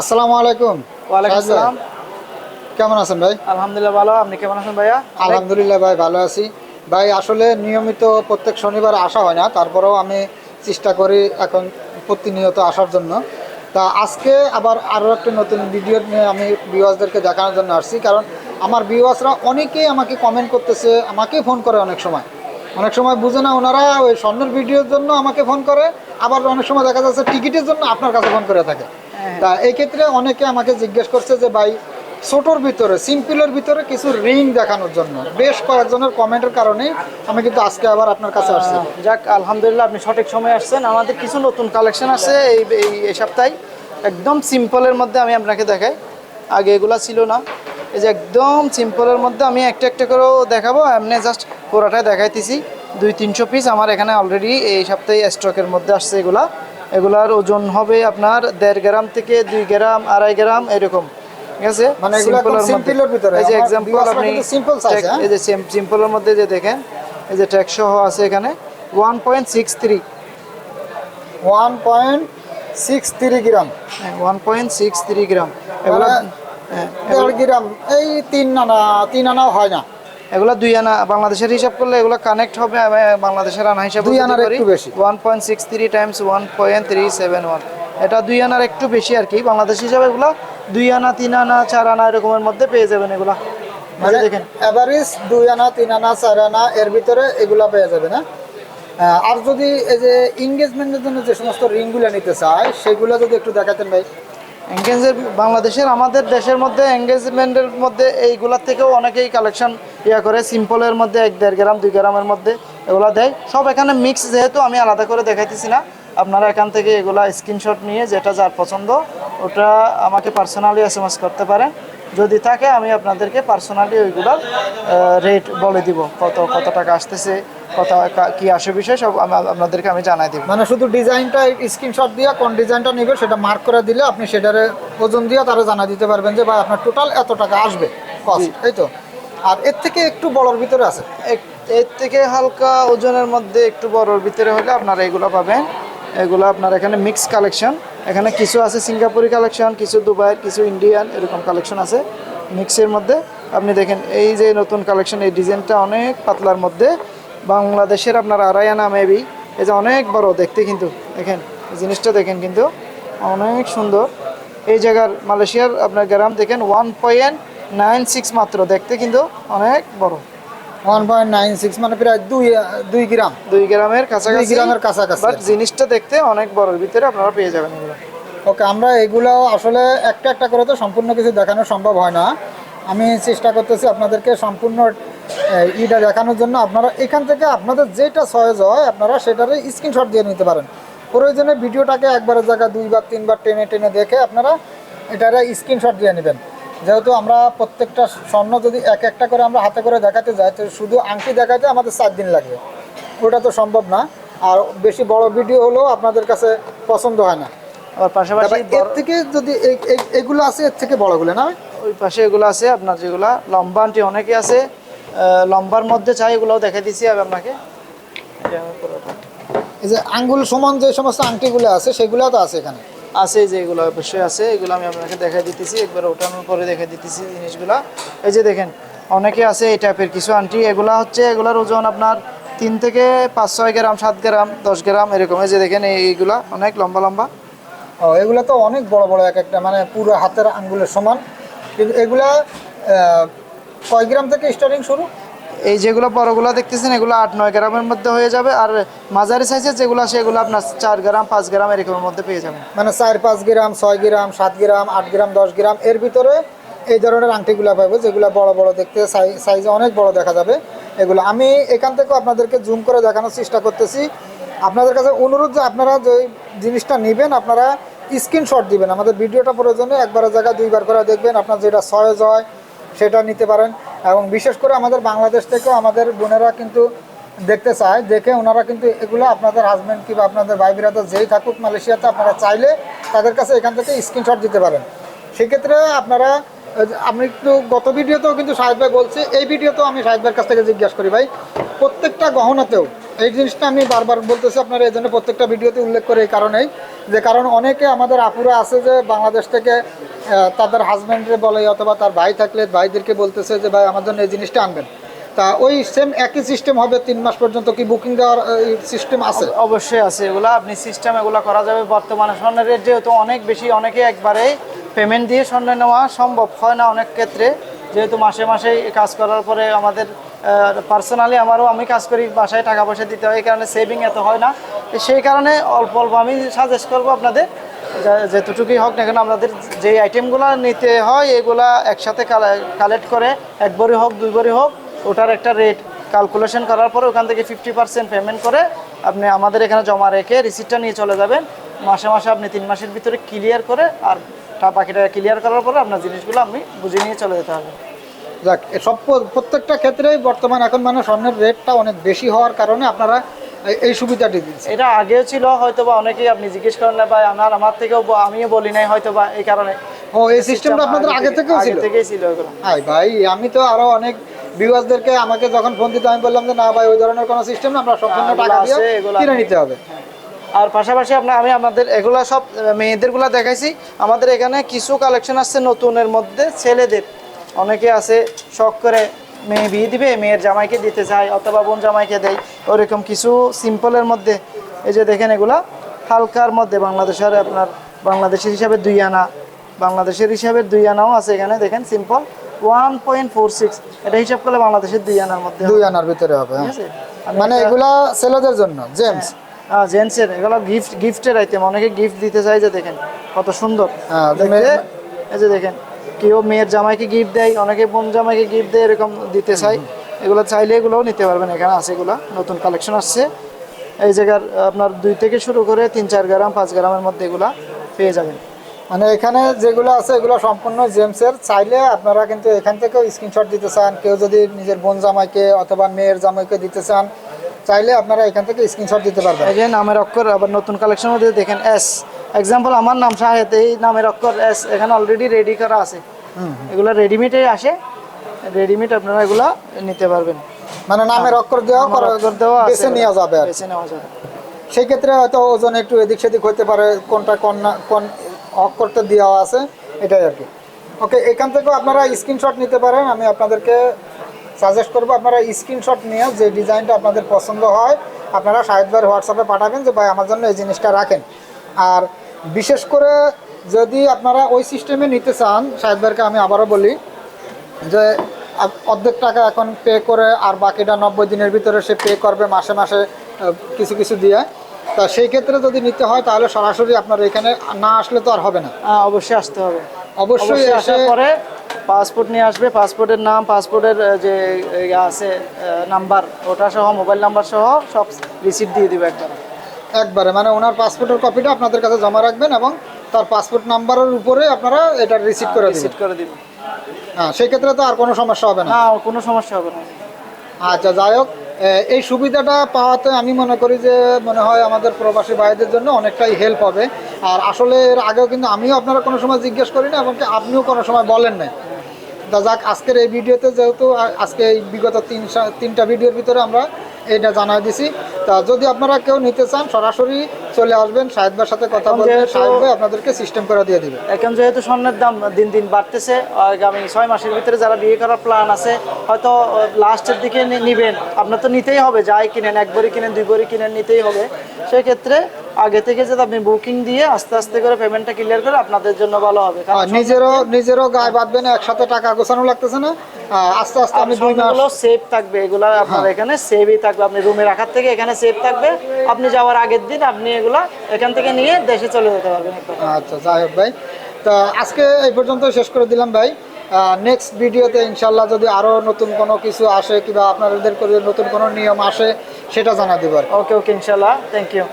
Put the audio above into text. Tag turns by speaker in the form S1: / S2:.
S1: আসসালামু আলাইকুম।
S2: ওয়ালাইকুম আসসালাম
S1: কেমন আছেন ভাই?
S2: আলহামদুলিল্লাহ ভালো। আপনি কেমন আছেন ভাইয়া?
S1: আলহামদুলিল্লাহ ভাই ভালো আছি। ভাই আসলে নিয়মিত প্রত্যেক শনিবার আসা হয় না তারপরেও আমি চেষ্টা করি এখন প্রতিনিয়ত আসার জন্য। তা আজকে আবার আরও একটা নতুন ভিডিও নিয়ে আমি ভিউয়ার্সদেরকে দেখানোর জন্য আসছি কারণ আমার ভিউয়ার্সরা অনেকেই আমাকে কমেন্ট করতেছে আমাকে ফোন করে অনেক সময়। অনেক সময় বুঝে না ওনারা ওই স্বর্ণের ভিডিওর জন্য আমাকে ফোন করে আবার অনেক সময় দেখা যাচ্ছে টিকিটের জন্য আপনার কাছে ফোন করে থাকে। তা এই ক্ষেত্রে অনেকে আমাকে জিজ্ঞেস করছে যে ভাই ছোটোর ভিতরে সিম্পলের ভিতরে কিছু রিং দেখানোর জন্য। বেশ কয়েকজনের কমেন্টের কারণেই আমি কিন্তু আজকে আবার আপনার কাছে আসছি।
S2: যাক আলহামদুলিল্লাহ আপনি সঠিক সময় আসছেন। আমাদের কিছু নতুন কালেকশন আছে এই এই এই সপ্তাহে। একদম সিম্পলের মধ্যে আমি আপনাকে দেখাই। আগে এগুলা ছিল না। এই যে একদম সিম্পলের মধ্যে আমি একটা একটা করেও দেখাবো। এমনি জাস্ট পুরোটাই দেখাইতেছি। দুই তিনশো পিস আমার এখানে অলরেডি এই সপ্তাহে স্টকের মধ্যে আসছে এগুলা। এগুলার ওজন হবে আপনার দেড় গ্রাম থেকে দুই গ্রাম আড়াই গ্রাম এরকম। ঠিক আছে?
S1: মানে। ভিতরে।
S2: এই যে আপনি
S1: হ্যাঁ?
S2: এই সিম্পলের মধ্যে দেখেন এই সহ আছে এখানে।
S1: গ্রাম
S2: থ্রি গ্রাম এগুলা
S1: মানে
S2: হ্যাঁ,
S1: দেড় গ্রাম এই তিন আনা তিন আনাও হয় না।
S2: এগুলা দুই আনা বাংলাদেশের হিসাব করলে এগুলো কানেক্ট হবে বাংলাদেশের আনা হিসাবে
S1: দুই আনার একটু বেশি।
S2: One point six three times one point three seven one এটা দুই আনার একটু বেশি আর কি বাংলাদেশ হিসাবে এগুলা দুই আনা তিন আনা চার আনা এরকমের মধ্যে পেয়ে যাবেন এগুলা। এই যে দেখেন।
S1: এভারেজ দুই আনা তিন আনা চার আনা এর ভিতরে এগুলা পেয়ে যাবে না আহ, আর যদি এই যে এঙ্গেজমেন্টের জন্য যে সমস্ত রিংগুলো নিতে চায় সেগুলো যদি একটু দেখাতেন ভাই।
S2: এঙ্গেজের বাংলাদেশের, আমাদের দেশের মধ্যে এঙ্গেজমেন্টের মধ্যে এইগুলার থেকেও অনেকেই কালেকশন ইয়া করে সিম্পলের মধ্যে এক দেড় গ্রাম, দুই গ্রামের মধ্যে এগুলা দেয়। সব এখানে মিক্স যেহেতু আমি আলাদা করে দেখাইতেছি না, আপনারা এখান থেকে এগুলা স্ক্রিনশট নিয়ে যেটা যার পছন্দ, ওটা আমাকে পার্সোনালি এস করতে পারেন। যদি থাকে, আমি আপনাদেরকে পার্সোনালি ওইগুলোর রেট বলে দিব, কত কত টাকা আসতেছে কত কা- কি আসে বিষয় সব আপনাদেরকে আমি জানাই দিব।
S1: মানে শুধু ডিজাইনটা স্ক্রিনশট দিয়ে কোন ডিজাইনটা নেবে সেটা মার্ক করে দিলে আপনি সেটারে ওজন দিয়ে তারা জানা দিতে পারবেন যে ভাই আপনার টোটাল এত টাকা আসবে কস্ট এই তো? আর এর থেকে একটু বড়র ভিতরে আছে।
S2: এর থেকে হালকা ওজনের মধ্যে একটু বড়র ভিতরে হলে আপনারা এগুলো পাবেন। এগুলো আপনার এখানে মিক্স কালেকশন এখানে কিছু আছে সিঙ্গাপুরি কালেকশন কিছু দুবাইয়ের কিছু ইন্ডিয়ান এরকম কালেকশন আছে মিক্সের মধ্যে। আপনি দেখেন এই যে নতুন কালেকশন এই ডিজাইনটা অনেক পাতলার মধ্যে বাংলাদেশের আপনার আনা মেবি এই যে অনেক বড় দেখতে কিন্তু। দেখেন জিনিসটা দেখেন কিন্তু। অনেক সুন্দর। এই জায়গার মালয়েশিয়ার আপনার গ্রাম দেখেন ওয়ান পয়েন্ট নাইন সিক্স মাত্র। দেখতে কিন্তু অনেক বড়।
S1: ওয়ান পয়েন্ট নাইন সিক্স মানে প্রায় দুই দুই গ্রাম।
S2: দুই গ্রামের কাছাকাছি।
S1: গ্রামের কাছাকাছি।
S2: বাট জিনিসটা দেখতে অনেক বড়র। ভিতরে আপনারা পেয়ে যাবেন এগুলো।
S1: ওকে আমরা এগুলো আসলে একটা একটা করে তো সম্পূর্ণ কিছু দেখানো সম্ভব হয় না। আমি চেষ্টা করতেছি আপনাদেরকে সম্পূর্ণ ইটা দেখানোর জন্য আপনারা এখান থেকে আপনাদের যেটা সহজ হয় আপনারা সেটারই স্ক্রিনশট দিয়ে নিতে পারেন। প্রয়োজনে ভিডিওটাকে একবারের জায়গায় দুইবার তিনবার টেনে টেনে দেখে আপনারা এটারে স্ক্রিনশট দিয়ে নেবেন। যেহেতু আমরা প্রত্যেকটা স্বর্ণ যদি এক একটা করে আমরা হাতে করে দেখাতে যাই তো শুধু আংটি দেখাতে আমাদের চার দিন লাগবে ওটা তো সম্ভব না। আর বেশি বড় ভিডিও হলেও আপনাদের কাছে পছন্দ হয় না।
S2: আবার পাশাপাশি
S1: এর থেকে যদি এগুলো আছে এর থেকে বড়গুলো না?
S2: ওই পাশে এগুলো আছে আপনার যেগুলা লম্বা আন্টি অনেকে আছে। লম্বার মধ্যে চাই এগুলোও দেখে দিছি আপনাকে। এই যে
S1: আঙ্গুল সমান যে সমস্ত আংটিগুলো আছে সেগুলো তো আছে এখানে?
S2: আছে যে এগুলো অবশ্যই আছে এগুলো আমি আপনাকে দেখাই দিতেছি একবার ওঠানোর পরে দেখে দিতেছি জিনিসগুলা। এই যে দেখেন অনেকে আছে এই টাইপের কিছু আংটি এগুলা হচ্ছে এগুলার ওজন আপনার তিন থেকে পাঁচ ছয় গ্রাম সাত গ্রাম দশ গ্রাম এরকম। এই যে দেখেন এই- এইগুলা অনেক লম্বা লম্বা।
S1: ও এগুলো তো অনেক বড় বড় এক একটা মানে পুরো হাতের আঙ্গুলের সমান। কিন্তু এগুলা কয় গ্রাম থেকে স্টার্টিং শুরু?
S2: এই যেগুলো বড়গুলো দেখতেছেন এগুলো আট নয় গ্রামের মধ্যে হয়ে যাবে। আর মাঝারি সাইজের যেগুলো সেগুলো আপনার চার গ্রাম পাঁচ গ্রাম এরকমের মধ্যে পেয়ে যাবেন।
S1: মানে চার পাঁচ গ্রাম ছয় গ্রাম সাত গ্রাম আট গ্রাম দশ গ্রাম এর ভিতরে এই ধরনের আংটিগুলো পাবো যেগুলো বড় বড় দেখতে সাইজে অনেক বড় দেখা যাবে। এগুলো আমি এখান থেকে আপনাদেরকে জুম করে দেখানোর চেষ্টা করতেছি। আপনাদের কাছে অনুরোধ যে আপনারা যে জিনিসটা নেবেন আপনারা স্ক্রিনশট দিবেন। আমাদের ভিডিওটা প্রয়োজনে একবারের জায়গায় দুইবার করে দেখবেন আপনার যেটা সহজ হয় সেটা নিতে পারেন। এবং বিশেষ করে আমাদের বাংলাদেশ থেকেও আমাদের বোনেরা কিন্তু দেখতে চায়, দেখে ওনারা কিন্তু এগুলো আপনাদের হাজব্যান্ড কিংবা আপনাদের ভাই বিরাদার যেই থাকুক মালয়েশিয়াতে আপনারা চাইলে তাদের কাছে এখান থেকে স্ক্রিনশট দিতে পারেন। সেক্ষেত্রে আপনারা আমি একটু গত ভিডিওতেও কিন্তু সাহেব ভাই বলছি, এই ভিডিওতেও আমি সাহেব ভাইয়ের কাছ থেকে জিজ্ঞাসা করি ভাই, প্রত্যেকটা গহনাতেও এই জিনিসটা আমি বারবার বলতেছি, আপনারা এই জন্য প্রত্যেকটা ভিডিওতে উল্লেখ করে এই কারণেই, যে কারণ অনেকে আমাদের আপুরা আছে যে বাংলাদেশ থেকে তাদের হাজব্যান্ডে বলে অথবা তার ভাই থাকলে ভাইদেরকে বলতেছে যে, ভাই, আমার জন্য এই জিনিসটা আনবেন। তা ওই সেম একই সিস্টেম হবে তিন মাস পর্যন্ত কি বুকিং দেওয়ার সিস্টেম আছে?
S2: অবশ্যই আছে। এগুলা আপনি সিস্টেম এগুলো করা যাবে বর্তমানে। স্বর্ণের রেট যেহেতু অনেক বেশি, অনেকে একবারে পেমেন্ট দিয়ে স্বর্ণ নেওয়া সম্ভব হয় না অনেক ক্ষেত্রে। যেহেতু মাসে মাসে কাজ করার পরে আমাদের পার্সোনালি আমারও আমি কাজ করি, বাসায় টাকা পয়সা দিতে হয়, এই কারণে সেভিং এত হয় না। সেই কারণে অল্প অল্প আমি সাজেস্ট করব আপনাদের যেতটুকুই হোক না কেন আপনাদের যে আইটেমগুলো নিতে হয়, এগুলা একসাথে কালেক্ট করে, এক বড়ি হোক, দুই বড়ি হোক, ওটার একটা রেট ক্যালকুলেশন করার পরে ওখান থেকে ফিফটি পার্সেন্ট পেমেন্ট করে আপনি আমাদের এখানে জমা রেখে রিসিপ্টটা নিয়ে চলে যাবেন। মাসে মাসে আপনি তিন মাসের ভিতরে ক্লিয়ার করে আর বাকিটা ক্লিয়ার করার পরে আপনার জিনিসগুলো আপনি বুঝে নিয়ে চলে যেতে হবে।
S1: যাক সব প্রত্যেকটা ক্ষেত্রেই বর্তমান এখন মানে স্বর্ণের রেটটা অনেক বেশি হওয়ার কারণে আপনারা এই- সুবিধাটি দিচ্ছেন।
S2: এটা আগেও ছিল হয়তো বা অনেকেই আপনি জিজ্ঞেস করেন না ভাই আমার আমার থেকেও আমিও বলি নাই হয়তো বা এই কারণে।
S1: ও এই সিস্টেমটা আপনাদের আগে থেকেও ছিল?
S2: থেকেই ছিল এগুলো।
S1: ভাই আমি তো আরও অনেক ভিউয়ার্সদেরকে আমাকে যখন ফোন দিতে আমি বললাম যে না ভাই ওই ধরনের কোনো সিস্টেম না আমরা সম্পূর্ণ টাকা দিয়ে কিনে নিতে হবে।
S2: আর পাশাপাশি আপনার আমি আমাদের এগুলা সব মেয়েদেরগুলা দেখাইছি। আমাদের এখানে কিছু কালেকশন আসছে নতুনের মধ্যে ছেলেদের। অনেকে আছে শখ করে মেয়ে বিয়ে দিবে মেয়ের জামাইকে দিতে চায় অথবা বোন জামাইকে দেয় ওরকম কিছু সিম্পলের মধ্যে এই যে দেখেন এগুলা হালকার মধ্যে বাংলাদেশের আপনার বাংলাদেশের হিসাবে দুই আনা বাংলাদেশের হিসাবে দুই আনাও আছে এখানে দেখেন simple one point four six এটা হিসাব করলে বাংলাদেশের দুই আনার মধ্যে
S1: দুই আনার ভিতরে হবে হ্যাঁ। মানে এগুলা ছেলেদের জন্য জেমস
S2: হ্যাঁ। জেন্টসের এগুলো গিফট গিফটের আইটেম অনেকে গিফট দিতে চাই যে দেখেন কত সুন্দর।
S1: হ্যাঁ,
S2: এই যে দেখেন কেউ মেয়ের জামাইকে গিফট দেয় অনেকে বোন জামাইকে গিফট দেয় এরকম দিতে চাই এগুলো চাইলে এগুলোও নিতে পারবেন এখানে আছে এগুলো নতুন কালেকশন আসছে। এই জায়গার আপনার দুই থেকে শুরু করে তিন চার গ্রাম পাঁচ গ্রামের মধ্যে এগুলা পেয়ে যাবেন।
S1: মানে এখানে যেগুলো আছে এগুলো সম্পূর্ণ জেমসের। চাইলে আপনারা কিন্তু এখান থেকেও স্ক্রিনশট দিতে চান। কেউ যদি নিজের বোন জামাইকে অথবা মেয়ের জামাইকে দিতে চান চাইলে আপনারা এখান থেকে স্ক্রিনশট দিতে পারবেন।
S2: এই যে নামের অক্ষর আবার নতুন কালেকশন মধ্যে দেখেন এস এক্সাম্পল আমার নাম শাহেদ এই নামের অক্ষর এস এখানে অলরেডি রেডি করা আছে। এগুলো রেডিমেডে আসে। রেডিমেড আপনারা এগুলা নিতে পারবেন।
S1: মানে নামের অক্ষর দেওয়া
S2: অক্ষর দেওয়া আছে
S1: বেছে নেওয়া যাবে।
S2: বেছে নেওয়া যাবে।
S1: সেই ক্ষেত্রে হয়তো ওজন একটু এদিক সেদিক হতে পারে কোনটা কোন কোন অক্ষরটা দেওয়া আছে এটাই আর কি। ওকে এখান থেকেও আপনারা স্ক্রিনশট নিতে পারেন আমি আপনাদেরকে সাজেস্ট করব আপনারা স্ক্রিনশট নিয়ে যে ডিজাইনটা আপনাদের পছন্দ হয় আপনারা ভাইয়ের হোয়াটসঅ্যাপে পাঠাবেন যে ভাই আমার জন্য এই জিনিসটা রাখেন। আর বিশেষ করে যদি আপনারা ওই সিস্টেমে নিতে চান ভাইকে আমি আবারও বলি যে অর্ধেক টাকা এখন পে করে আর বাকিটা নব্বই দিনের ভিতরে সে পে করবে মাসে মাসে কিছু কিছু দিয়ে। তা সেই ক্ষেত্রে যদি নিতে হয় তাহলে সরাসরি আপনার এখানে না আসলে তো আর হবে না।
S2: হ্যাঁ অবশ্যই আসতে হবে।
S1: অবশ্যই
S2: আসার পরে পাসপোর্ট নিয়ে আসবে পাসপোর্টের নাম পাসপোর্টের যে ইয়ে আছে নাম্বার ওটা সহ মোবাইল নাম্বার সহ সব রিসিপ্ট দিয়ে দিবে একবার
S1: একবারে মানে ওনার পাসপোর্টের কপিটা আপনাদের কাছে জমা রাখবেন এবং তার পাসপোর্ট নাম্বারের উপরে আপনারা এটা রিসিভ করে দিবেন।
S2: রিসিপ্ট করে দিবে
S1: হ্যাঁ সেই ক্ষেত্রে তো আর কোনো সমস্যা হবে না।
S2: না কোনো সমস্যা হবে না।
S1: আচ্ছা যাই হোক এই সুবিধাটা পাওয়াতে আমি মনে করি যে মনে হয় আমাদের প্রবাসী ভাইদের জন্য অনেকটাই হেল্প হবে। আর আসলে এর আগেও কিন্তু আমিও আপনারা কোনো সময় জিজ্ঞেস করি না এবং আপনিও কোনো সময় বলেন নাই। তা যাক আজকের এই ভিডিওতে যেহেতু আজকে এই বিগত তিন তিনটা ভিডিওর ভিতরে আমরা এটা জানাই দিছি। তা যদি আপনারা কেউ নিতে চান সরাসরি চলে আসবেন সাহেবের সাথে কথা বলবেন। সাহেব ভাই আপনাদেরকে সিস্টেম করে দিয়ে দিবে।
S2: এখন যেহেতু স্বর্ণের দাম দিন দিন বাড়তেছে আগামী ছয় মাসের ভিতরে যারা বিয়ে করার প্ল্যান আছে হয়তো লাস্টের দিকে নিবেন। আপনার তো নিতেই হবে যাই কিনেন এক বড়ি কিনেন দুই বড়ি কিনেন নিতেই হবে। সেক্ষেত্রে আগে থেকে যদি আপনি বুকিং দিয়ে আস্তে আস্তে করে পেমেন্টটা ক্লিয়ার করে আপনাদের জন্য ভালো হবে।
S1: আর নিজেরও নিজেরও গায়ে বাঁধবেন একসাথে টাকা গোছানো লাগতেছে না। আস্তে আস্তে আমি দুই মাস
S2: সেভ থাকবে এগুলা আপনার এখানে সেভই থাকবে আপনি রুমে রাখার থেকে এখানে সেভ থাকবে। আপনি যাওয়ার আগের দিন আপনি এগুলা এখান থেকে নিয়ে দেশে চলে যেতে পারবেন
S1: আচ্ছা যাই হোক ভাই। তো আজকে এই পর্যন্ত শেষ করে দিলাম ভাই। নেক্সট ভিডিওতে ইনশাল্লাহ যদি আরও নতুন কোনো কিছু আসে কিংবা আপনাদের করে নতুন কোনো নিয়ম আসে সেটা জানা দিব আর
S2: ওকে ওকে ইনশাল্লাহ থ্যাংক ইউ